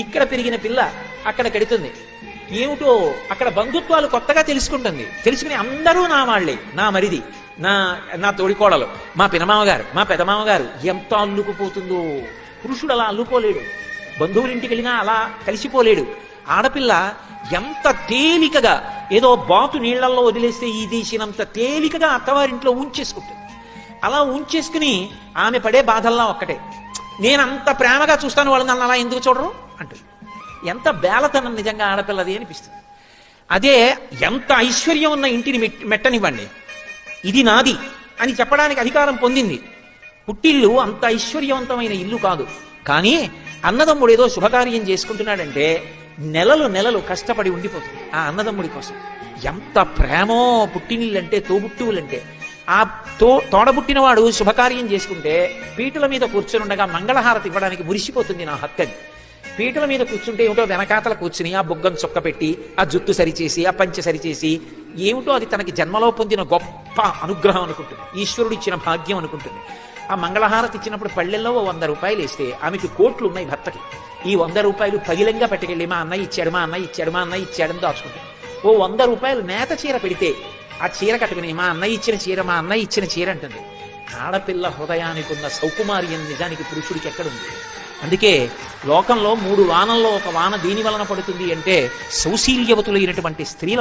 ఇక్కడ పెరిగిన పిల్ల అక్కడ కడుతుంది ఏమిటో అక్కడ బంధుత్వాలు కొత్తగా తెలుసుకుంటుంది. తెలుసుకుని అందరూ నా వాళ్ళే నా మరిది నా నా తోడికోడలు మా పినమామగారు మా పెదమామగారు ఎంత అల్లుకుపోతుందో. పురుషుడు అలా అల్లుకోలేడు. బంధువుల ఇంటికి వెళ్ళినా అలా కలిసిపోలేడు. ఆడపిల్ల ఎంత తేలికగా ఏదో బాతు నీళ్ళల్లో వదిలేస్తే ఈ దేశినంత తేలికగా అత్తవారింట్లో ఉంచేసుకుంటుంది. అలా ఉంచేసుకుని ఆమె పడే బాధల్లా ఒక్కటే. నేనంత ప్రేమగా చూస్తాను వాళ్ళు నన్ను అలా ఎందుకు చూడరు? అంటుంది. ఎంత బేలతనం నిజంగా ఆడపిల్లది అనిపిస్తుంది. అదే ఎంత ఐశ్వర్యం ఉన్న ఇంటిని మెట్- మెట్టనివ్వండి. ఇది నాది అని చెప్పడానికి అధికారం పొందింది. పుట్టిల్లు అంత ఐశ్వర్యవంతమైన ఇల్లు కాదు. కానీ అన్నదమ్ముడు ఏదో శుభకార్యం చేసుకుంటున్నాడంటే నెలలు నెలలు కష్టపడి ఉండిపోతుంది ఆ అన్నదమ్ముడి కోసం. ఎంత ప్రేమో పుట్టినిల్లంటే తోబుట్టువులంటే. ఆ తో తోడబుట్టినవాడు శుభకార్యం చేసుకుంటే పీటల మీద కూర్చొని ఉండగా మంగళహారతి ఇవ్వడానికి మురిసిపోతుంది నా హక్కని పీటల మీద కూర్చుంటే ఏమిటో వెనకాతల కూర్చుని ఆ బుగ్గను చొక్క పెట్టి ఆ జుట్టు సరిచేసి ఆ పంచె సరిచేసి ఏమిటో అది తనకి జన్మలో పొందిన గొప్ప అనుగ్రహం అనుకుంటుంది. ఈశ్వరుడు ఇచ్చిన భాగ్యం అనుకుంటుంది. ఆ మంగళహారతి ఇచ్చినప్పుడు పళ్ళెల్లో ఓ వంద రూపాయలు వేస్తే ఆమెకి కోట్లు ఉన్నాయి భర్తకి. ఈ వంద రూపాయలు పగిలంగా పట్టుకెళ్ళి మా అన్నయ్య ఇచ్చాడు మా అన్నయ్య ఇచ్చాడు మా అన్నయ్య ఇచ్చాడని దాచుకుంటాడు ఓ వంద రూపాయలు నేత చీర పెడితే ఆ చీర కట్టుకుని మా అన్నయ్య ఇచ్చిన చీర మా అన్నయ్య ఇచ్చిన చీర అంటుంది. ఆడపిల్ల హృదయానికి ఉన్న సౌకుమార్యం నిజానికి పురుషుడికి ఎక్కడుంది? అందుకే లోకంలో మూడు వానల్లో ఒక వాన దేని వలన పడుతుంది అంటే సౌశీల్యవతులైనటువంటి స్త్రీల